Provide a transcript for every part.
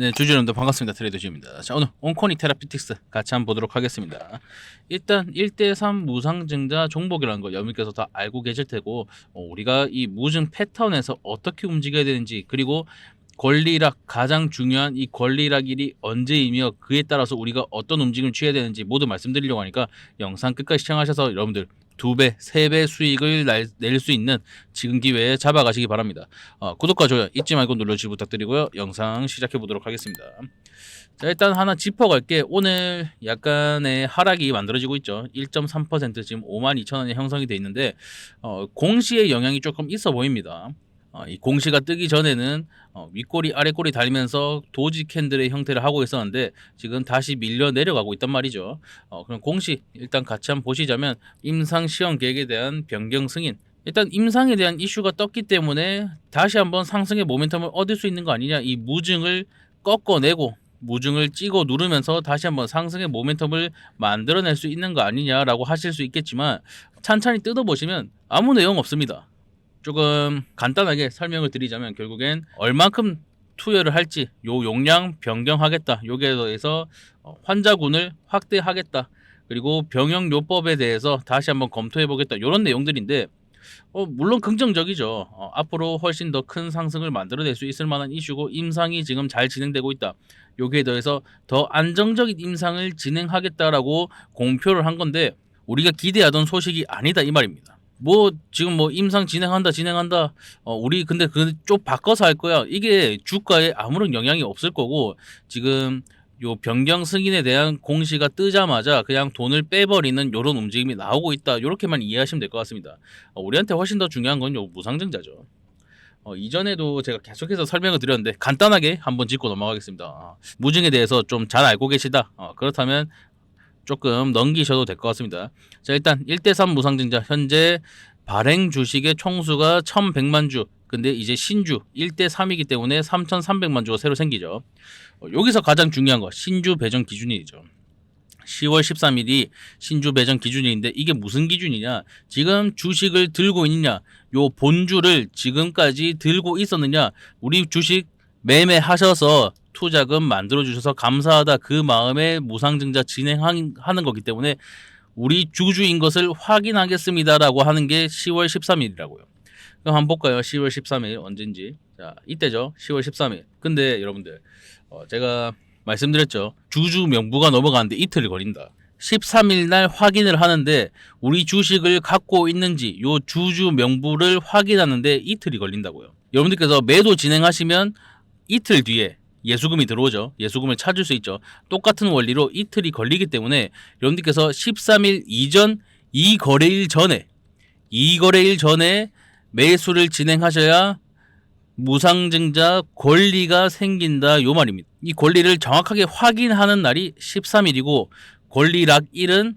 네, 주주 여러분들 반갑습니다. 트레이더 주입니다. 자, 오늘 온코니 테라피틱스 같이 한번 보도록 하겠습니다. 일단 1대3 무상증자 종목이라는 거 여러분께서 다 알고 계실 테고 어, 우리가 이 무증 패턴에서 어떻게 움직여야 되는지 그리고 권리락 가장 중요한 이 권리락 일이 언제이며 그에 따라서 우리가 어떤 움직임을 취해야 되는지 모두 말씀드리려고 하니까 영상 끝까지 시청하셔서 여러분들 두 배, 세배 수익을 낼 수 있는 지금 기회에 잡아가시기 바랍니다. 어, 구독과 좋아요 잊지 말고 눌러주시 부탁드리고요. 영상 시작해 보도록 하겠습니다. 자, 일단 하나 짚어갈게. 오늘 약간의 하락이 만들어지고 있죠. 1.3% 지금 5만 2천 원이 형성이 돼 있는데 어, 공시의 영향이 조금 있어 보입니다. 어, 이 공시가 뜨기 전에는 어, 윗꼬리 아랫꼬리 달면서 도지 캔들의 형태를 하고 있었는데 지금 다시 밀려 내려가고 있단 말이죠. 어, 그럼 공시 일단 같이 한번 보시자면 임상 시험 계획에 대한 변경 승인. 일단 임상에 대한 이슈가 떴기 때문에 다시 한번 상승의 모멘텀을 얻을 수 있는 거 아니냐 이 무증을 꺾어내고 무증을 찍어 누르면서 다시 한번 상승의 모멘텀을 만들어낼 수 있는 거 아니냐라고 하실 수 있겠지만 찬찬히 뜯어보시면 아무 내용 없습니다. 조금 간단하게 설명을 드리자면 결국엔 얼만큼 투여를 할지 요 용량 변경하겠다. 요기에 대해서 어, 환자군을 확대하겠다. 그리고 병역 요법에 대해서 다시 한번 검토해 보겠다. 이런 내용들인데 어, 물론 긍정적이죠. 어, 앞으로 훨씬 더 큰 상승을 만들어낼 수 있을 만한 이슈고 임상이 지금 잘 진행되고 있다. 여기에 더해서 더 안정적인 임상을 진행하겠다라고 공표를 한 건데 우리가 기대하던 소식이 아니다 이 말입니다. 뭐 지금 뭐 임상 진행한다 진행한다. 어 우리 근데 그좀 바꿔서 할 거야. 이게 주가에 아무런 영향이 없을 거고 지금 요 변경 승인에 대한 공시가 뜨자마자 그냥 돈을 빼버리는 요런 움직임이 나오고 있다. 요렇게만 이해하시면 될 것 같습니다. 어, 우리한테 훨씬 더 중요한 건 요 무상증자죠. 어, 이전에도 제가 계속해서 설명을 드렸는데 간단하게 한번 짚고 넘어가겠습니다. 어, 무증에 대해서 좀 잘 알고 계시다. 어, 그렇다면 조금 넘기셔도 될 것 같습니다. 자, 일단 1대3 무상증자 현재 발행 주식의 총수가 1,100만 주. 근데 이제 신주 1대3이기 때문에 3,300만 주가 새로 생기죠. 어, 여기서 가장 중요한 거 신주 배정 기준일이죠. 10월 13일이 신주 배정 기준일인데 이게 무슨 기준이냐? 지금 주식을 들고 있느냐? 요 본주를 지금까지 들고 있었느냐? 우리 주식 매매하셔서 투자금 만들어 주셔서 감사하다 그 마음에 무상증자 진행하는 거기 때문에 우리 주주인 것을 확인하겠습니다라고 하는 게 10월 13일이라고요. 그럼 한번 볼까요? 10월 13일 언젠지. 자, 이때죠. 10월 13일. 근데 여러분들 어, 제가 말씀드렸죠. 주주 명부가 넘어가는데 이틀 걸린다. 13일 날 확인을 하는데 우리 주식을 갖고 있는지 요 주주 명부를 확인하는데 이틀이 걸린다고요. 여러분들께서 매도 진행하시면 이틀 뒤에 예수금이 들어오죠. 예수금을 찾을 수 있죠. 똑같은 원리로 이틀이 걸리기 때문에 여러분들께서 13일 이전 이 거래일 전에 이 거래일 전에 매수를 진행하셔야 무상증자 권리가 생긴다 요 말입니다. 이 권리를 정확하게 확인하는 날이 13일이고 권리락 일은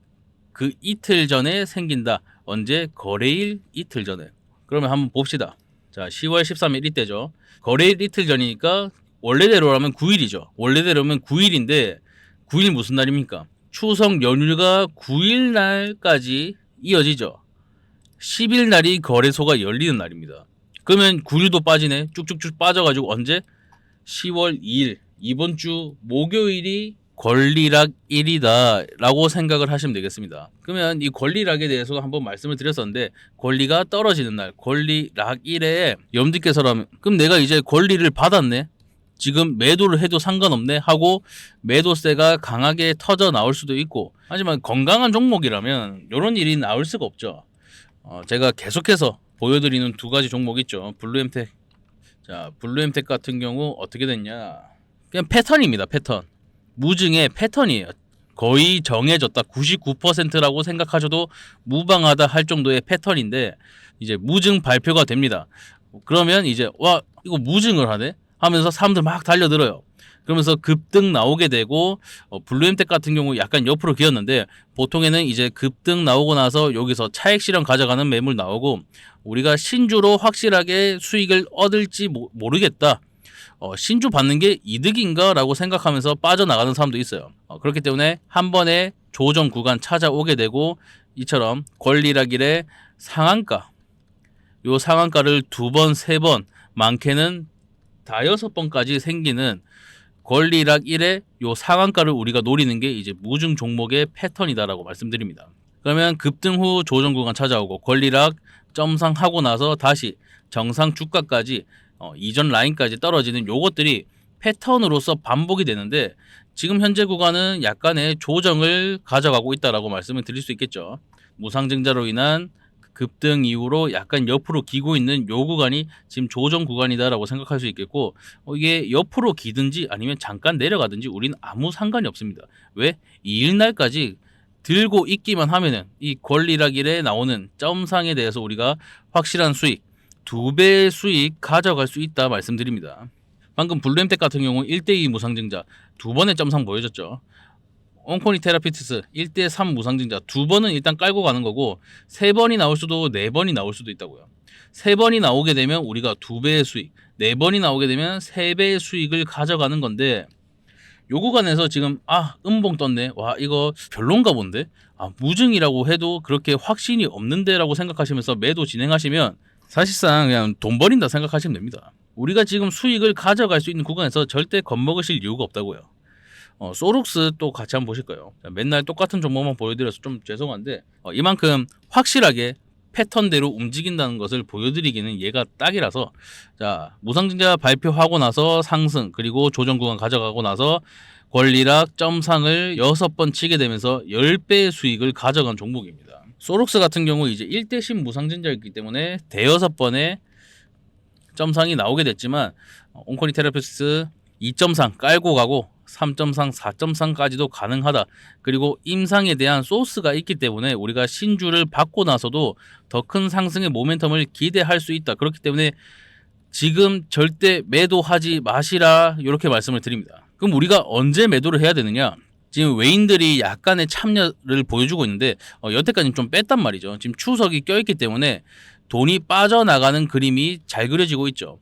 그 이틀 전에 생긴다. 언제 거래일 이틀 전에. 그러면 한번 봅시다. 자, 10월 13일 이때죠. 거래일 이틀 전이니까 원래대로라면 9일이죠. 원래대로면 9일인데 9일 무슨 날입니까? 추석 연휴가 9일 날까지 이어지죠. 10일 날이 거래소가 열리는 날입니다. 그러면 9일도 빠지네. 쭉쭉쭉 빠져가지고 언제? 10월 2일 이번 주 목요일이 권리락 일이다 라고 생각을 하시면 되겠습니다. 그러면 이 권리락에 대해서 한번 말씀을 드렸었는데 권리가 떨어지는 날 권리락 일에 염두께서라면 그럼 내가 이제 권리를 받았네. 지금 매도를 해도 상관없네 하고 매도세가 강하게 터져 나올 수도 있고 하지만 건강한 종목이라면 이런 일이 나올 수가 없죠. 어, 제가 계속해서 보여드리는 두 가지 종목 있죠. 블루엠텍. 자, 블루엠텍 같은 경우 어떻게 됐냐? 그냥 패턴입니다. 패턴. 무증의 패턴이에요. 거의 정해졌다. 99%라고 생각하셔도 무방하다 할 정도의 패턴인데 이제 무증 발표가 됩니다. 그러면 이제 와 이거 무증을 하네 하면서 사람들 막 달려들어요. 그러면서 급등 나오게 되고 어, 블루엠텍 같은 경우 약간 옆으로 기었는데 보통에는 이제 급등 나오고 나서 여기서 차익 실현 가져가는 매물 나오고 우리가 신주로 확실하게 수익을 얻을지 모, 모르겠다. 어, 신주 받는 게 이득인가 라고 생각하면서 빠져나가는 사람도 있어요. 어, 그렇기 때문에 한 번에 조정 구간 찾아오게 되고 이처럼 권리락일의 상한가 요 상한가를 두 번, 세 번, 많게는 다 여섯 번까지 생기는 권리락 1의 요 상한가를 우리가 노리는 게 이제 무증 종목의 패턴이다라고 말씀드립니다. 그러면 급등 후 조정 구간 찾아오고 권리락 점상하고 나서 다시 정상 주가까지 어, 이전 라인까지 떨어지는 요것들이 패턴으로서 반복이 되는데 지금 현재 구간은 약간의 조정을 가져가고 있다라고 말씀을 드릴 수 있겠죠. 무상증자로 인한 급등 이후로 약간 옆으로 기고 있는 요 구간이 지금 조정 구간이다라고 생각할 수 있겠고 어, 이게 옆으로 기든지 아니면 잠깐 내려가든지 우리는 아무 상관이 없습니다. 왜? 이 일 날까지 들고 있기만 하면은 이 권리락일에 나오는 점상에 대해서 우리가 확실한 수익 두 배의 수익 가져갈 수 있다 말씀드립니다. 방금 블루엠텍 같은 경우 1대2 무상증자 두 번의 점상 보여줬죠. 온코니 테라피티스 1대3 무상증자 두 번은 일단 깔고 가는 거고 세 번이 나올 수도 네 번이 나올 수도 있다고요. 세 번이 나오게 되면 우리가 두 배의 수익, 네 번이 나오게 되면 세 배의 수익을 가져가는 건데 요 구간에서 지금 아 음봉 떴네 와 이거 별론가 본데 아 무증이라고 해도 그렇게 확신이 없는데라고 생각하시면서 매도 진행하시면 사실상 그냥 돈 버린다 생각하시면 됩니다. 우리가 지금 수익을 가져갈 수 있는 구간에서 절대 겁먹으실 이유가 없다고요. 어, 소룩스 또 같이 한번 보실까요? 자, 맨날 똑같은 종목만 보여드려서 좀 죄송한데 어, 이만큼 확실하게 패턴대로 움직인다는 것을 보여드리기는 얘가 딱이라서 자 무상증자 발표하고 나서 상승 그리고 조정 구간 가져가고 나서 권리락 점상을 여섯 번 치게 되면서 10배의 수익을 가져간 종목입니다. 소록스 같은 경우 이제 1대10 무상증자였기 때문에 대여섯 번의 점상이 나오게 됐지만 어, 온코니 테라피스 2점상 깔고 가고 3점상, 4점상까지도 가능하다. 그리고 임상에 대한 소스가 있기 때문에 우리가 신주를 받고 나서도 더 큰 상승의 모멘텀을 기대할 수 있다. 그렇기 때문에 지금 절대 매도하지 마시라 이렇게 말씀을 드립니다. 그럼 우리가 언제 매도를 해야 되느냐? 지금 외인들이 약간의 참여를 보여주고 있는데 어, 여태까지 좀 뺐단 말이죠. 지금 추석이 껴있기 때문에 돈이 빠져나가는 그림이 잘 그려지고 있죠.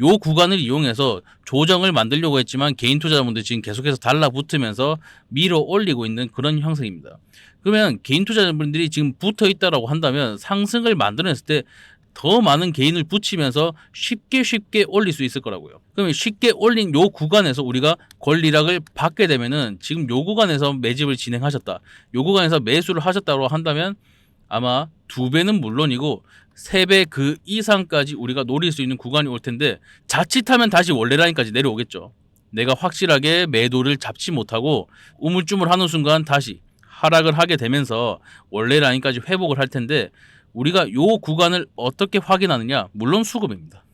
요 구간을 이용해서 조정을 만들려고 했지만 개인 투자자분들 지금 계속해서 달라붙으면서 밀어 올리고 있는 그런 형상입니다. 그러면 개인 투자자분들이 지금 붙어 있다라고 한다면 상승을 만들어냈을 때 더 많은 개인을 붙이면서 쉽게 쉽게 올릴 수 있을 거라고요. 그러면 쉽게 올린 요 구간에서 우리가 권리락을 받게 되면은 지금 요 구간에서 매집을 진행하셨다. 요 구간에서 매수를 하셨다고 한다면 아마 두 배는 물론이고 세배그 이상까지 우리가 노릴 수 있는 구간이 올 텐데 자칫하면 다시 원래 라인까지 내려오겠죠. 내가 확실하게 매도를 잡지 못하고 우물쭈물 하는 순간 다시 하락을 하게 되면서 원래 라인까지 회복을 할 텐데 우리가 요 구간을 어떻게 확인하느냐? 물론 수급입니다.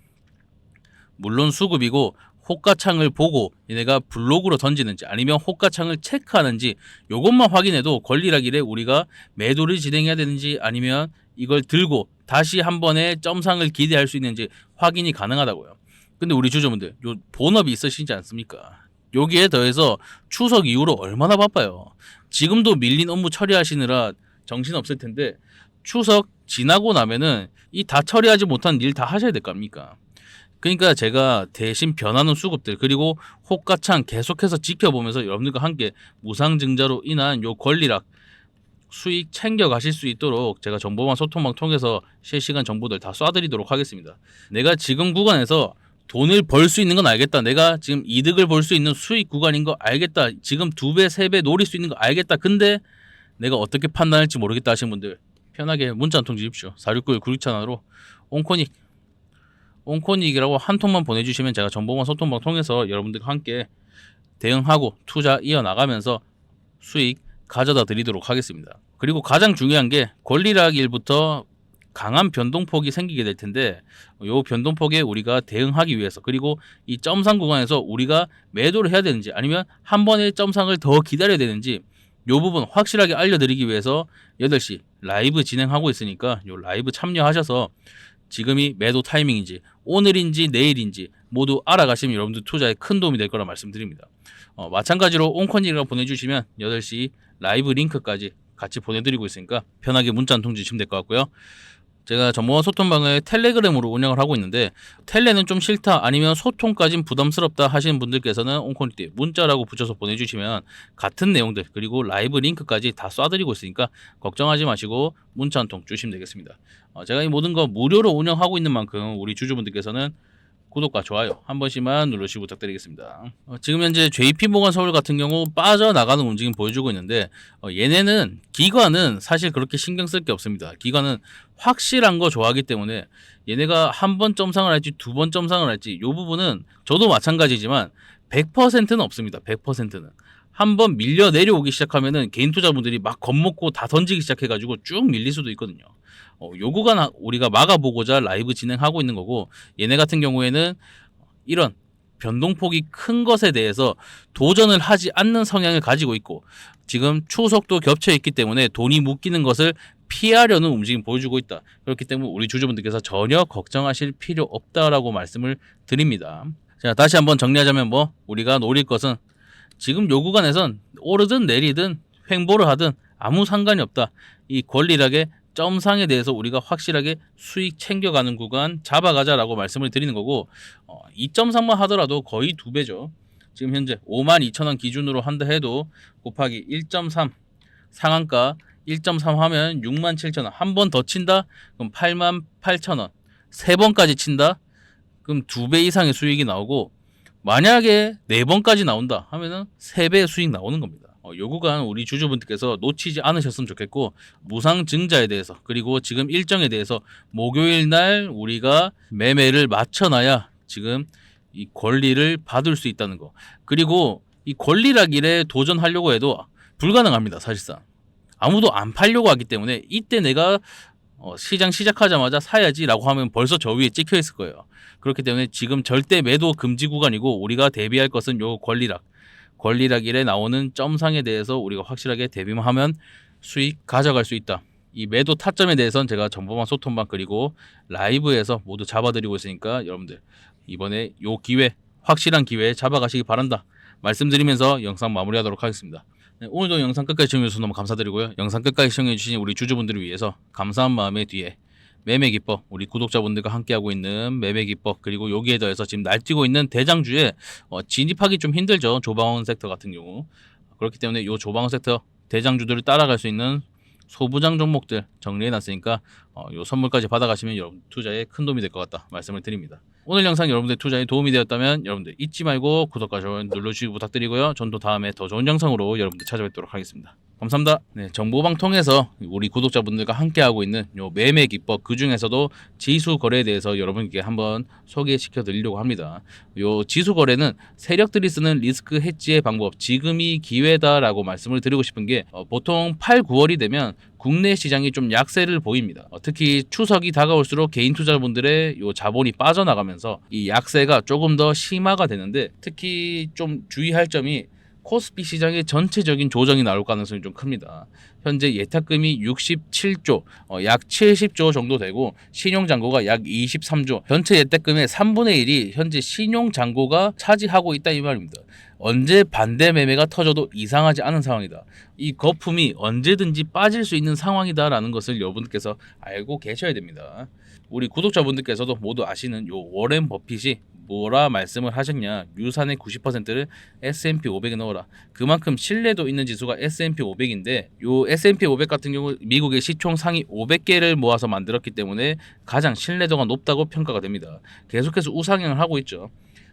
물론 수급이고 호가창을 보고 얘네가 블록으로 던지는지 아니면 호가창을 체크하는지 요것만 확인해도 권리락일에 우리가 매도를 진행해야 되는지 아니면 이걸 들고 다시 한 번에 점상을 기대할 수 있는지 확인이 가능하다고요. 근데 우리 주주분들 요 본업이 있으시지 않습니까? 여기에 더해서 추석 이후로 얼마나 바빠요. 지금도 밀린 업무 처리하시느라 정신 없을 텐데 추석 지나고 나면은 이 다 처리하지 못한 일 다 하셔야 될거 아닙니까? 그러니까 제가 대신 변하는 수급들 그리고 호가창 계속해서 지켜보면서 여러분들과 함께 무상증자로 인한 요 권리락 수익 챙겨 가실 수 있도록 제가 정보망 소통망 통해서 실시간 정보들 다 쏴드리도록 하겠습니다. 내가 지금 구간에서 돈을 벌 수 있는 건 알겠다. 내가 지금 이득을 볼 수 있는 수익 구간인 거 알겠다. 지금 두 배, 세 배 노릴 수 있는 거 알겠다. 근데 내가 어떻게 판단할지 모르겠다 하시는 분들 편하게 문자 한 통 주십시오. 469 9671으로 온코닉 온코닉이라고 한 통만 보내주시면 제가 정보망 소통방 통해서 여러분들과 함께 대응하고 투자 이어나가면서 수익 가져다 드리도록 하겠습니다. 그리고 가장 중요한 게 권리락 일부터 강한 변동폭이 생기게 될 텐데 요 변동폭에 우리가 대응하기 위해서 그리고 이 점상 구간에서 우리가 매도를 해야 되는지 아니면 한 번의 점상을 더 기다려야 되는지 요 부분 확실하게 알려드리기 위해서 8시 라이브 진행하고 있으니까 요 라이브 참여하셔서 지금이 매도 타이밍인지 오늘인지 내일인지 모두 알아가시면 여러분들 투자에 큰 도움이 될 거라 말씀드립니다. 어, 마찬가지로 온컨이라고 보내주시면 8시 라이브 링크까지 같이 보내드리고 있으니까 편하게 문자 한 통 주시면 될 것 같고요. 제가 전문가 소통방을 텔레그램으로 운영을 하고 있는데 텔레는 좀 싫다 아니면 소통까진 부담스럽다 하시는 분들께서는 온코니티 문자라고 붙여서 보내주시면 같은 내용들 그리고 라이브 링크까지 다 쏴드리고 있으니까 걱정하지 마시고 문자 한 통 주시면 되겠습니다. 어, 제가 이 모든 거 무료로 운영하고 있는 만큼 우리 주주분들께서는 구독과 좋아요 한 번씩만 누르시기 부탁드리겠습니다. 어, 지금 현재 JP 모건 서울 같은 경우 빠져나가는 움직임 보여주고 있는데 어, 얘네는 기관은 사실 그렇게 신경 쓸 게 없습니다. 기관은 확실한 거 좋아하기 때문에 얘네가 한 번 점상을 할지 두 번 점상을 할지 이 부분은 저도 마찬가지지만 100%는 없습니다. 100%는 한번 밀려 내려오기 시작하면은 개인 투자분들이 막 겁먹고 다 던지기 시작해가지고 쭉 밀릴 수도 있거든요. 어, 요 구간 우리가 막아보고자 라이브 진행하고 있는 거고 얘네 같은 경우에는 이런 변동폭이 큰 것에 대해서 도전을 하지 않는 성향을 가지고 있고 지금 추석도 겹쳐 있기 때문에 돈이 묶이는 것을 피하려는 움직임 보여주고 있다. 그렇기 때문에 우리 주주분들께서 전혀 걱정하실 필요 없다라고 말씀을 드립니다. 자, 다시 한번 정리하자면 뭐 우리가 노릴 것은 지금 요 구간에선 오르든 내리든 횡보를 하든 아무 상관이 없다. 이 권리락의 점상에 대해서 우리가 확실하게 수익 챙겨가는 구간 잡아가자라고 말씀을 드리는 거고 어, 2.3만 하더라도 거의 두 배죠. 지금 현재 5만 2천 원 기준으로 한다 해도 곱하기 1.3 상한가 1.3 하면 6만 7천 원. 한 번 더 친다? 그럼 8만 8천 원. 세 번까지 친다? 그럼 두 배 이상의 수익이 나오고 만약에 네 번까지 나온다 하면은 세배 수익 나오는 겁니다. 어, 요 구간 우리 주주분들께서 놓치지 않으셨으면 좋겠고 무상 증자에 대해서 그리고 지금 일정에 대해서 목요일 날 우리가 매매를 맞춰놔야 지금 이 권리를 받을 수 있다는 거 그리고 이 권리락일에 도전하려고 해도 불가능합니다 사실상 아무도 안 팔려고 하기 때문에 이때 내가 어, 시장 시작하자마자 사야지라고 하면 벌써 저 위에 찍혀 있을 거예요. 그렇기 때문에 지금 절대 매도 금지 구간이고 우리가 대비할 것은 요 권리락 권리락 일에 나오는 점상에 대해서 우리가 확실하게 대비만 하면 수익 가져갈 수 있다. 이 매도 타점에 대해서는 제가 정보방 소통방 그리고 라이브에서 모두 잡아드리고 있으니까 여러분들 이번에 요 기회 확실한 기회에 잡아가시기 바란다. 말씀드리면서 영상 마무리하도록 하겠습니다. 네, 오늘도 영상 끝까지 시청해주셔서 너무 감사드리고요. 영상 끝까지 시청해주신 우리 주주분들을 위해서 감사한 마음의 뒤에 매매 기법, 우리 구독자분들과 함께하고 있는 매매 기법, 그리고 여기에 더해서 지금 날뛰고 있는 대장주에 어, 진입하기 좀 힘들죠. 조방원 섹터 같은 경우. 그렇기 때문에 이 조방원 섹터 대장주들을 따라갈 수 있는 소부장 종목들 정리해 놨으니까 어, 요 선물까지 받아가시면 여러분 투자에 큰 도움이 될 것 같다 말씀을 드립니다. 오늘 영상 여러분들 투자에 도움이 되었다면 여러분들 잊지 말고 구독과 좋아요 눌러주시기 부탁드리고요. 전 또 다음에 더 좋은 영상으로 여러분들 찾아뵙도록 하겠습니다. 감사합니다. 네, 정보방 통해서 우리 구독자분들과 함께하고 있는 요 매매 기법 그 중에서도 지수 거래에 대해서 여러분께 한번 소개시켜 드리려고 합니다. 요 지수 거래는 세력들이 쓰는 리스크 해지의 방법 지금이 기회다라고 말씀을 드리고 싶은 게 어, 보통 8, 9월이 되면 국내 시장이 좀 약세를 보입니다. 어, 특히 추석이 다가올수록 개인 투자분들의 요 자본이 빠져나가면서 이 약세가 조금 더 심화가 되는데 특히 좀 주의할 점이 코스피 시장의 전체적인 조정이 나올 가능성이 좀 큽니다. 현재 예탁금이 67조, 어, 약 70조 정도 되고 신용잔고가 약 23조. 전체 예탁금의 3분의 1이 현재 신용잔고가 차지하고 있다 이 말입니다. 언제 반대 매매가 터져도 이상하지 않은 상황이다. 이 거품이 언제든지 빠질 수 있는 상황이다라는 것을 여러분께서 알고 계셔야 됩니다. 우리 구독자분들께서도 모두 아시는 요 워렌 버핏이 뭐라 말씀을 하셨냐? 유산의 90%를 S&P 500에 넣어라. 그만큼 신뢰도 있는 지수가 S&P 500인데 요 S&P 500 같은 경우 미국의 시총 상위 500개를 모아서 만들었기 때문에 가장 신뢰도가 높다고 평가가 됩니다. 계속해서 우상향을 하고 있죠.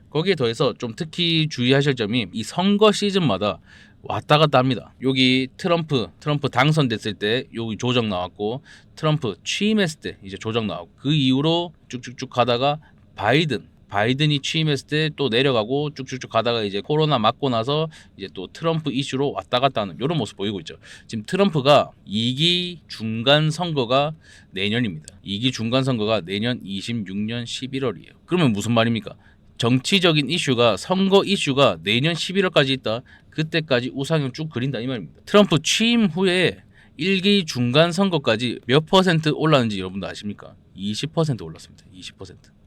거기에 더해서 좀 특히 주의하실 점이 이 선거 시즌마다 왔다 갔다 합니다. 여기 트럼프 트럼프 당선됐을 때 여기 조정 나왔고 트럼프 취임했을 때 이제 조정 나왔고 그 이후로 쭉쭉쭉 가다가 바이든 바이든이 취임했을 때 또 내려가고 쭉쭉쭉 가다가 이제 코로나 맞고 나서 이제 또 트럼프 이슈로 왔다 갔다 하는 이런 모습 보이고 있죠. 지금 트럼프가 2기 중간 선거가 내년입니다. 2기 중간 선거가 내년 26년 11월이에요. 그러면 무슨 말입니까? 정치적인 이슈가 선거 이슈가 내년 11월까지 있다. 그때까지 우상향 쭉 그린다 이 말입니다. 트럼프 취임 후에 1기 중간 선거까지 몇 퍼센트 올랐는지 여러분도 아십니까? 20% 올랐습니다. 20%.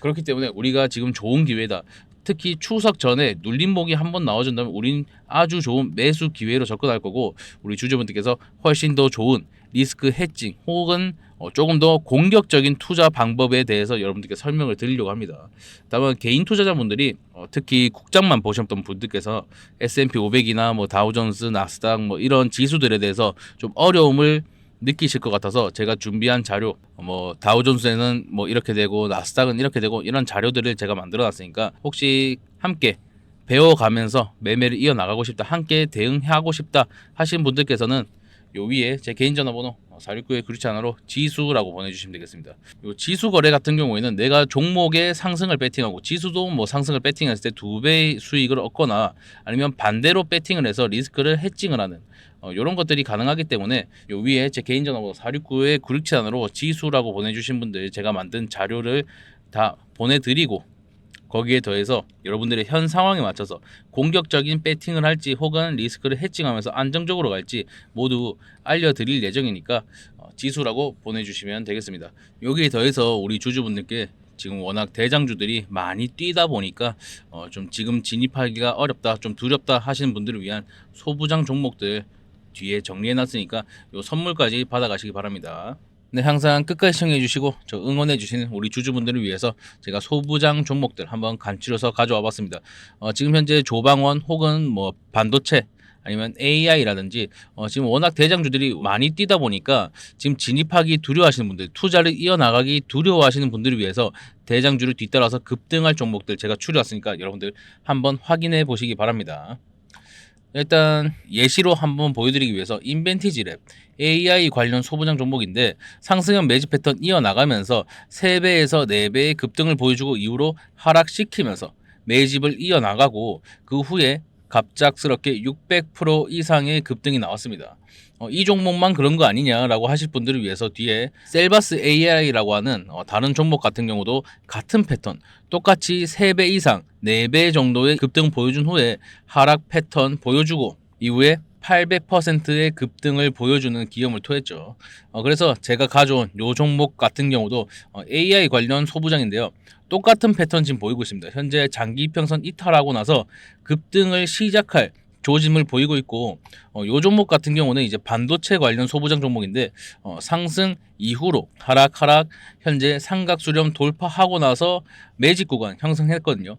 그렇기 때문에 우리가 지금 좋은 기회다. 특히 추석 전에 눌림목이 한 번 나와준다면 우린 아주 좋은 매수 기회로 접근할 거고 우리 주주분들께서 훨씬 더 좋은 리스크 해칭 혹은 어, 조금 더 공격적인 투자 방법에 대해서 여러분들께 설명을 드리려고 합니다. 다만 개인 투자자분들이 어, 특히 국장만 보셨던 분들께서 S&P 500이나 뭐 다우존스, 나스닥 뭐 이런 지수들에 대해서 좀 어려움을 느끼실 것 같아서 제가 준비한 자료 뭐 다우존스에는 뭐 이렇게 되고 나스닥은 이렇게 되고 이런 자료들을 제가 만들어 놨으니까 혹시 함께 배워가면서 매매를 이어나가고 싶다 함께 대응하고 싶다 하시는 분들께서는 요 위에 제 개인 전화번호 469의 그루치 하나로 지수라고 보내주시면 되겠습니다. 요 지수 거래 같은 경우에는 내가 종목의 상승을 배팅하고 지수도 뭐 상승을 배팅했을 때 두 배의 수익을 얻거나 아니면 반대로 배팅을 해서 리스크를 해칭을 하는 어, 이런 것들이 가능하기 때문에 요 위에 제 개인 전화번호 469의 그루치 하나로 지수라고 보내주신 분들 제가 만든 자료를 다 보내드리고 거기에 더해서 여러분들의 현 상황에 맞춰서 공격적인 배팅을 할지 혹은 리스크를 해칭하면서 안정적으로 갈지 모두 알려드릴 예정이니까 어, 지수라고 보내주시면 되겠습니다. 여기에 더해서 우리 주주분들께 지금 워낙 대장주들이 많이 뛰다 보니까 어, 좀 지금 진입하기가 어렵다, 좀 두렵다 하시는 분들을 위한 소부장 종목들 뒤에 정리해놨으니까 요 선물까지 받아가시기 바랍니다. 네, 항상 끝까지 시청해주시고 저 응원해주시는 우리 주주분들을 위해서 제가 소부장 종목들 한번 간추려서 가져와 봤습니다. 어, 지금 현재 조방원 혹은 뭐 반도체 아니면 AI라든지 어, 지금 워낙 대장주들이 많이 뛰다 보니까 지금 진입하기 두려워하시는 분들, 투자를 이어나가기 두려워하시는 분들을 위해서 대장주를 뒤따라서 급등할 종목들 제가 추려왔으니까 여러분들 한번 확인해 보시기 바랍니다. 일단 예시로 한번 보여드리기 위해서 인벤티지 랩 AI 관련 소부장 종목인데 상승형 매집 패턴 이어나가면서 3배에서 4배의 급등을 보여주고 이후로 하락시키면서 매집을 이어나가고 그 후에 갑작스럽게 600% 이상의 급등이 나왔습니다. 어, 이 종목만 그런 거 아니냐라고 하실 분들을 위해서 뒤에 셀바스 AI라고 하는 어, 다른 종목 같은 경우도 같은 패턴 똑같이 3배 이상 4배 정도의 급등 보여준 후에 하락 패턴 보여주고 이후에 800%의 급등을 보여주는 기염을 토했죠. 어, 그래서 제가 가져온 요 종목 같은 경우도 어, AI 관련 소부장인데요. 똑같은 패턴 지금 보이고 있습니다. 현재 장기 평선 이탈하고 나서 급등을 시작할 조짐을 보이고 있고 어, 요 종목 같은 경우는 이제 반도체 관련 소부장 종목인데 어, 상승 이후로 하락 하락 현재 삼각 수렴 돌파하고 나서 매직 구간 형성했거든요.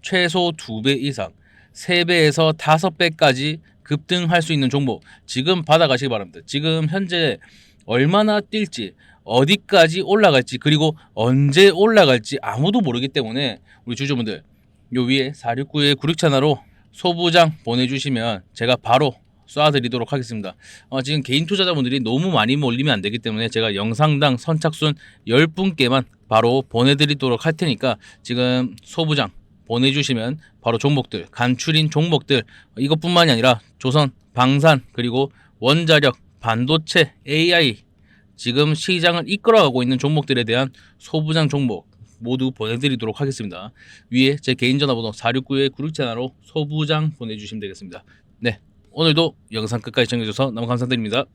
최소 2배 이상 3배에서 5배까지 급등할 수 있는 종목 지금 받아가시기 바랍니다. 지금 현재 얼마나 뛸지 어디까지 올라갈지 그리고 언제 올라갈지 아무도 모르기 때문에 우리 주주분들 요 위에 469의 96채널로 소부장 보내주시면 제가 바로 쏴드리도록 하겠습니다. 어, 지금 개인 투자자분들이 너무 많이 몰리면 안 되기 때문에 제가 영상당 선착순 10분께만 바로 보내드리도록 할 테니까 지금 소부장 보내주시면 바로 종목들 간추린 종목들 이것뿐만이 아니라 조선 방산 그리고 원자력 반도체 AI 지금 시장을 이끌어가고 있는 종목들에 대한 소부장 종목 모두 보내드리도록 하겠습니다. 위에 제 개인 전화번호 469의 96채널로 소부장 보내주시면 되겠습니다. 네, 오늘도 영상 끝까지 시청해주셔서 너무 감사드립니다.